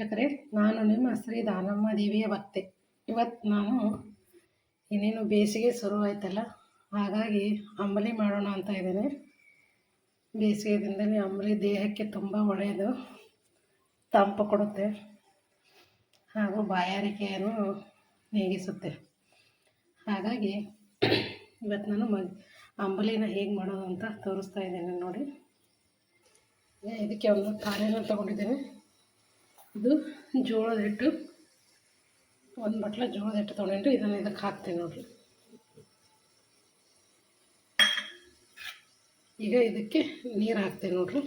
ವೀಕ್ಷಕರೇ, ನಾನು ನಿಮ್ಮ ಶ್ರೀ ದಾನಮ್ಮ ದೇವಿಯ ಭಕ್ತೆ ಇವತ್ತು ನಾನು ಇನ್ನೇನು ಬೇಸಿಗೆ ಶುರುವಾಯ್ತಲ್ಲ ಹಾಗಾಗಿ ಅಂಬಲಿ ಮಾಡೋಣ ಅಂತ ಇದ್ದೇನೆ. ಬೇಸಿಗೆ ದಿನದಲ್ಲಿ ಅಂಬಲಿ ದೇಹಕ್ಕೆ ತುಂಬ ಒಳ್ಳೆಯದು, ತಂಪು ಕೊಡುತ್ತೆ, ಹಾಗೂ ಬಾಯಾರಿಕೆಯನ್ನು ನೀಗಿಸುತ್ತೆ. ಹಾಗಾಗಿ ಇವತ್ತು ನಾನು ಮ, ಅಂಬಲಿನ ಹೇಗೆ ಮಾಡೋದು ಅಂತ ತೋರಿಸ್ತಾ ಇದ್ದೇನೆ ನೋಡಿ. ಇದಕ್ಕೆ ಒಂದು ಕಾರ್ಯನ ತೊಗೊಂಡಿದ್ದೇನೆ. ಇದು ಜೋಳದ ಹಿಟ್ಟು. ಒಂದು ಬಟ್ಲ ಜೋಳದ ಹಿಟ್ಟು ತೊಗೊಂಡು ಇದನ್ನು ಇದಕ್ಕೆ ಹಾಕ್ತೀನಿ ನೋಡಿರಿ. ಈಗ ಇದಕ್ಕೆ ನೀರು ಹಾಕ್ತೀನಿ ನೋಡ್ರಿ.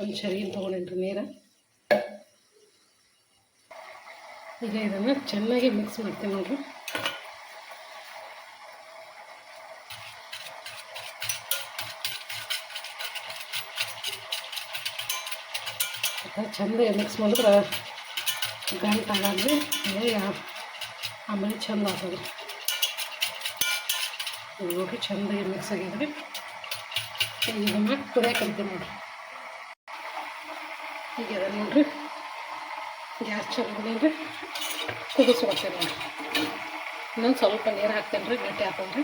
ಒಂದು ಶರೀರ ತೊಗೊಂಡಿನ್ರಿ ನೀರು? ಈಗ ಇದನ್ನು ಚೆನ್ನಾಗಿ ಮಿಕ್ಸ್ ಮಾಡ್ತೀನಿ ನೋಡ್ರಿ. ಚಂದ ಮಿಕ್ಸ್ ಮಾಡಿದ್ರೆ ಗಂಟು ಆಗಲ್ರಿ ಅದೇ ಆಮೇಲೆ ಚಂದ ಆಗ್ತದೆ ನೋಡಿರಿ ಚಂದಾಗಿ ಮಿಕ್ಸ್ ಆಗ್ಯದ್ರಿ ಇದನ್ನು ಕುದಿಯಾಕಂತೀನಿ ನೋಡಿರಿ ಈಗ ಅದ ನೋಡಿರಿ. ಗ್ಯಾಸ್ ಚಂದ ಕುದಿಸ್ಕೊಡ್ತೀನಿ ನೋಡಿರಿ ಇನ್ನೊಂದು ಸ್ವಲ್ಪ ನೀರು ಹಾಕ್ತೇನೆ ರೀ ಗಟ್ಟಿ ಹಾಕೋದ್ರಿ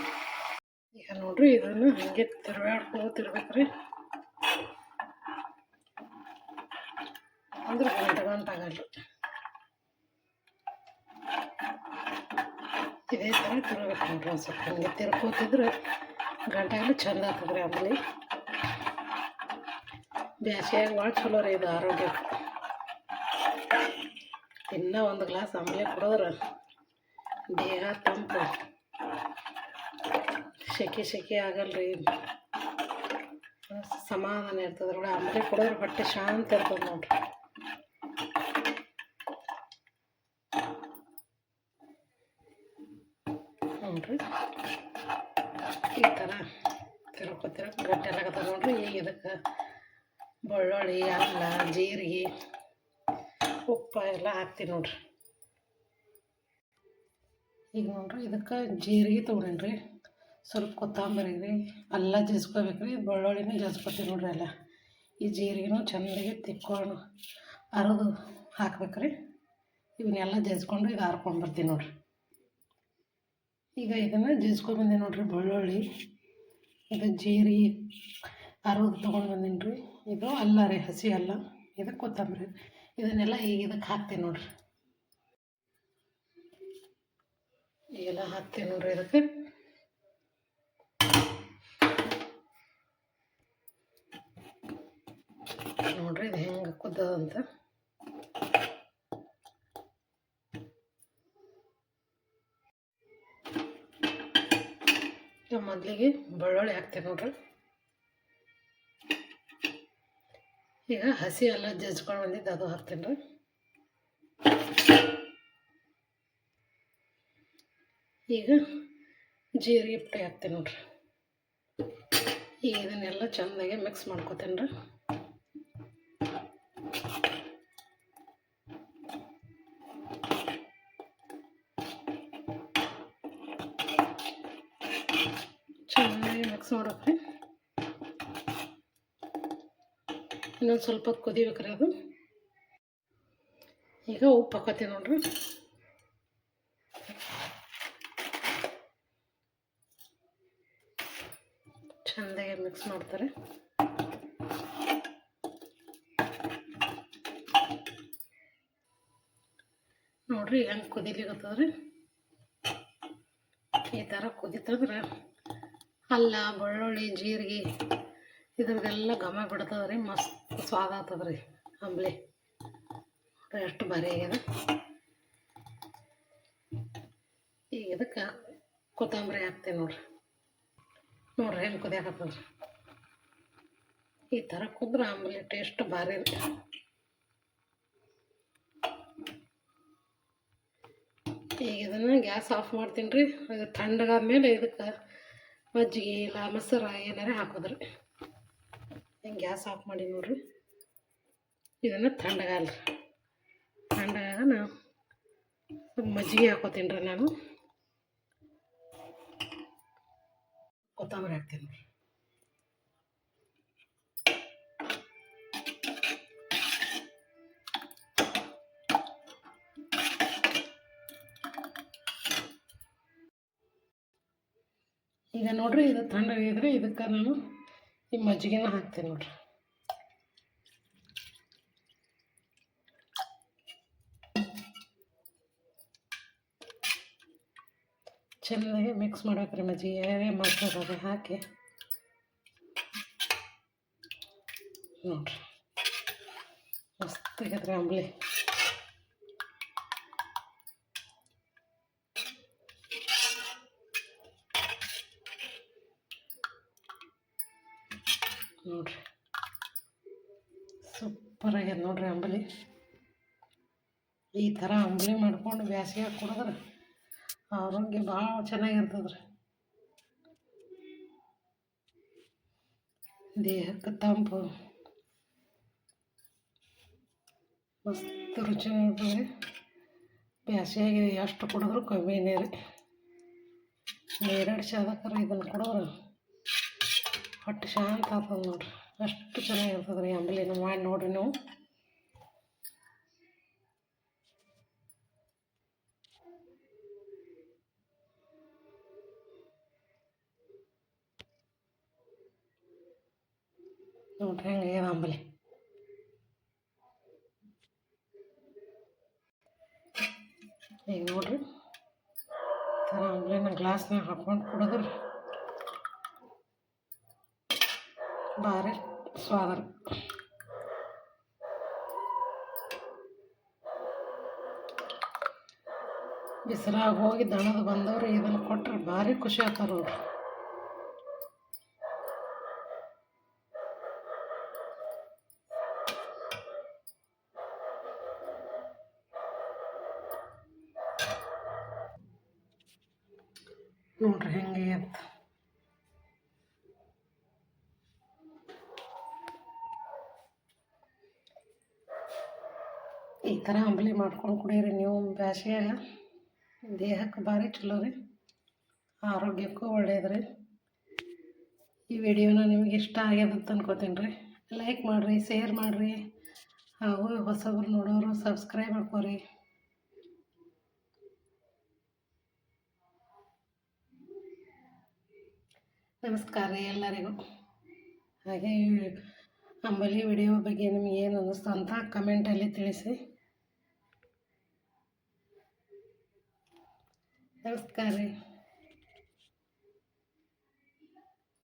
ಈಗ ನೋಡಿರಿ, ಇದನ್ನು ಹಾಗೆ ತಿರ್ಗಾಡ್ಕೊಂಡು ತಿರ್ಬೇಕ್ರಿ ಅಂದ್ರೆ ಗಂಟೆ ಗಂಟೆ ಆಗಲ್ಲ ಇದೇ ಥರ ತಿರ್ಬೇಕು ನೋಡ್ರಿ ಒಂದು ಸ್ವಲ್ಪ ಹಂಗೆ ತಿರ್ಕೋತಿದ್ರೆ ಗಂಟೆಗಳು ಚಂದ ಆಗ್ತದ್ರಿ ಆಮೇಲೆ. ಬೇಸಿಗೆಯಾಗಿ ಭಾಳ ಚಲೋ ರೀ ಇದು ಆರೋಗ್ಯ. ಇನ್ನೂ ಒಂದು ಗ್ಲಾಸ್ ಆಮೇಲೆ ಕುಡಿದ್ರೆ ದೇಹ ತಂಪು. ಸೆಕೆ ಸೆಕೆ ಆಗಲ್ರಿ. ಸಮಾಧಾನ ಇರ್ತದೆ ನೋಡಿ ಆಮೇಲೆ ಕುಡಿದ್ರೆ ಬಟ್ಟೆ ಶಾಂತ ಇರ್ತದೆ ನೋಡ್ರಿ. ನೋಡ್ರಿ ಈ ಥರ ತಿರ್ಕೊತಿರ ಗಟ್ಟಿ ನೋಡ್ರಿ. ಈಗ ಇದಕ್ಕೆ ಬೆಳ್ಳುಳ್ಳಿ ಅಲ್ಲ ಜೀರಿಗೆ, ಉಪ್ಪು ಎಲ್ಲ ಹಾಕ್ತೀನಿ ನೋಡ್ರಿ. ಈಗ ನೋಡ್ರಿ, ಇದಕ್ಕೆ ಜೀರಿಗೆ ತೊಗೊಂಡ್ರಿ ಸ್ವಲ್ಪ ಕೊತ್ತಂಬರಿ ರೀ, ಅಲ್ಲ ಜಜ್ಕೋಬೇಕ್ರಿ. ಬೆಳ್ಳುಳ್ಳಿನೂ ಜಜ್ಕೊತೀವಿ ನೋಡ್ರಿ ಎಲ್ಲ. ಈ ಜೀರಿಗೆನೂ ಚೆನ್ನಾಗಿ ತಿಕ್ಕೊಂಡು ಅರದು ಹಾಕ್ಬೇಕ್ರಿ. ಇವನ್ನೆಲ್ಲ ಜಜ್ಕೊಂಡು ಈಗ ಹಾರ್ಕೊಂಡು ಬರ್ತೀನಿ ನೋಡ್ರಿ. ಈಗ ಇದನ್ನು ಜಜ್ಕೊಂಡ್ಬಂದೆ ನೋಡಿರಿ ಬೆಳ್ಳುಳ್ಳಿ, ಇದು ಜೀರಿ ಅರದು ತೊಗೊಂಡು ಬಂದೀನಿ ರೀ ಇದು ಅಲ್ಲ ರೀ, ಹಸಿ ಅಲ್ಲ. ಇದಕ್ಕೆ ಕೊತ್ತಂಬರಿ. ಇದನ್ನೆಲ್ಲ ಈಗ ಇದಕ್ಕೆ ಹಾಕ್ತೀನಿ ನೋಡ್ರಿ. ಎಲ್ಲ ಹಾಕ್ತೀನಿ ನೋಡ್ರಿ ಇದಕ್ಕೆ. ನೋಡ್ರಿ ಇದು ಹೆಂಗೆ ಕುದ್ದದಂತ ಈಗ ಮೊದಲಿಗೆ ಬೆಳ್ಳುಳ್ಳಿ ಹಾಕ್ತೀನಿ ನೋಡ್ರಿ. ಈಗ ಹಸಿ ಎಲ್ಲ ಜಜ್ಕೊಂಡು ಬಂದಿದ್ದು ಅದು ಹಾಕ್ತೀನಿ ರೀ ಈಗ ಜೀರಿಗೆ ಪುಡಿ ಹಾಕ್ತೀನಿ ನೋಡ್ರಿ. ಈಗ ಇದನ್ನೆಲ್ಲ ಚೆಂದಾಗಿ ಮಿಕ್ಸ್ ಮಾಡ್ಕೊತೀನಿ ರೀ ಇನ್ನೊಂದು ಸ್ವಲ್ಪ ಕುದಿಬೇಕ್ರಿ ಅದು. ಈಗ ಉಪ್ಪು ಹಾಕೋತೀವಿ ನೋಡ್ರಿ. ಚೆಂದಾಗಿ ಮಿಕ್ಸ್ ಮಾಡ್ತಾರೆ. ನೋಡ್ರಿ ಹೆಂಗೆ ಕುದಿಲಿಕತ್ತದ್ರಿ. ಈ ಥರ ಕುದಿತಂದ್ರೆ ಅಲ್ಲ, ಬೆಳ್ಳುಳ್ಳಿ, ಜೀರಿಗೆ ಇದ್ರದ್ದೆಲ್ಲ ಘಮ ಬಿಡ್ತದೆ ರೀ ಮಸ್ತ್ ಸ್ವಾದ ಆಗ್ತದೆ ರೀ ಅಂಬ್ಲಿ ಎಷ್ಟು ಭಾರಿ ಆಗ್ಯದ. ಈಗ ಇದಕ್ಕೆ ಕೊತ್ತಂಬರಿ ಹಾಕ್ತೀನಿ ನೋಡ್ರಿ. ನೋಡ್ರಿ ಹೆಂಗೆ ಕುದಿಯಾಕತ್ತದ್ರಿ. ಈ ಥರ ಕುದ್ರೆ ಆಮೇಲೆ ಟೇಸ್ಟ್ ಭಾರಿ ರೀ. ಈಗ ಇದನ್ನು ಗ್ಯಾಸ್ ಆಫ್ ಮಾಡ್ತೀನಿ ರೀ. ಅದು ತಣ್ಣಗಾದ್ಮೇಲೆ ಇದಕ್ಕೆ ಮಜ್ಜಿಗೆ ಇಲ್ಲ, ಮೊಸರು ಏನಾರ ಹಾಕೋದ್ರಿ. ಗ್ಯಾಸ್ ಆಫ್ ಮಾಡಿ ನೋಡಿರಿ. ಇದನ್ನು ತಣ್ಣಗಾಲ ತಣ್ಣಗಾಗ ನಾವು ಮಜ್ಜಿಗೆ ಹಾಕೋತೀನಿ ರೀ ನಾನು. ಕೊತ್ತಂಬರಿ ಹಾಕ್ತೀನಿ ರೀ ಈಗ ನೋಡ್ರಿ ಇದು ತಣ್ಣಗಿದ್ರೆ ಇದಕ್ಕೆ ನಾನು ಈ ಮಜ್ಜಿಗೆನ ಹಾಕ್ತೀನಿ ನೋಡ್ರಿ ಚೆನ್ನಾಗಿ ಮಿಕ್ಸ್ ಮಾಡ್ಬೇಕ್ರಿ ಮಜ್ಜಿಗೆ ಯಾರೇ ಮಸಾಲೆ ಹಾಕಿ ನೋಡ್ರಿ ಮಸ್ತ್ ಆಗೈತ್ರಿ ಅಂಬ್ಲಿ ನೋಡ್ರಿ. ಸೂಪರ್ ಆಗ್ಯದ ನೋಡ್ರಿ ಅಂಬಲಿ. ಈ ಥರ ಅಂಬಲಿ ಮಾಡ್ಕೊಂಡು ಬ್ಯಾಸಿಗೆ ಕುಡಿದ್ರೆ ಆರೋಗ್ಯ ಭಾಳ ಚೆನ್ನಾಗಿರ್ತದ್ರಿ. ದೇಹಕ್ಕೆ ತಂಪು. ಮಸ್ತ್ ರುಚಿ ನೋಡ್ರಿ. ಬ್ಯಾಸಿಗೆ ಎಷ್ಟು ಕುಡಿದ್ರು ಕಮ್ಮಿನೇ ರೀ. ಎರಡು ಶಾದಕರ ಇದನ್ನು ಕುಡಿದ್ರೆ ಹೊಟ್ಟೆ ಶಾಂತ ಆಗ್ತದೆ ನೋಡ್ರಿ ಅಷ್ಟು ಚೆನ್ನಾಗಿರ್ತದೆ ರೀ ಅಂಬಲಿನ ಮಾಡಿ ನೋಡ್ರಿ ನೀವು ನೋಡ್ರಿ ಹೆಂಗೆ ಅಂಬಲಿ ಈಗ ನೋಡ್ರಿ ಥರ ಅಂಬಲಿನ ಗ್ಲಾಸ್ನಾಗ ಹಾಕ್ಕೊಂಡು ಕುಡಿದ್ರೆ ಭಾರಿ ಸ್ವಾದ ರೀ ಬಿಸಿಲಾಗ ಹೋಗಿ ದಣದು ಬಂದವ್ರು ಇದನ್ನು ಕೊಟ್ಟರೆ ಭಾರಿ ಖುಷಿ ಆಗ್ತಾರೆ ಅವರು ನೋಡ್ರಿ ಹೆಂಗೆ ಅಂತ. ಈ ಥರ ಅಂಬಲಿ ಮಾಡ್ಕೊಂಡು ಕುಡೀರಿ ನೀವು ಬ್ಯಾಸಿಗ್ಯಾಗ ದೇಹಕ್ಕೆ ಭಾರಿ ಚಲೋ ರೀ. ಆರೋಗ್ಯಕ್ಕೂ ಒಳ್ಳೆಯದ್ರಿ ರೀ. ಈ ವಿಡಿಯೋನ ನಿಮಗೆ ಇಷ್ಟ ಆಗ್ಯದ ಅಂತ ಅನ್ಕೋತೀನಿ ರೀ. ಲೈಕ್ ಮಾಡಿರಿ ಶೇರ್ ಮಾಡಿರಿ. ಹಾಗೂ ಹೊಸಬ್ರು ನೋಡೋರು ಸಬ್ಸ್ಕ್ರೈಬ್ ಮಾಡ್ಕೊರಿ ನಮಸ್ಕಾರ ರೀ ಎಲ್ಲರಿಗೂ. ಹಾಗೆ ಅಂಬಲಿ ವಿಡಿಯೋ ಬಗ್ಗೆ ನಿಮ್ಗೆ ಏನು ಅನ್ನಿಸ್ತು ಅಂತ ಕಮೆಂಟಲ್ಲಿ ತಿಳಿಸಿ. ನಮಸ್ಕಾರ ರೀ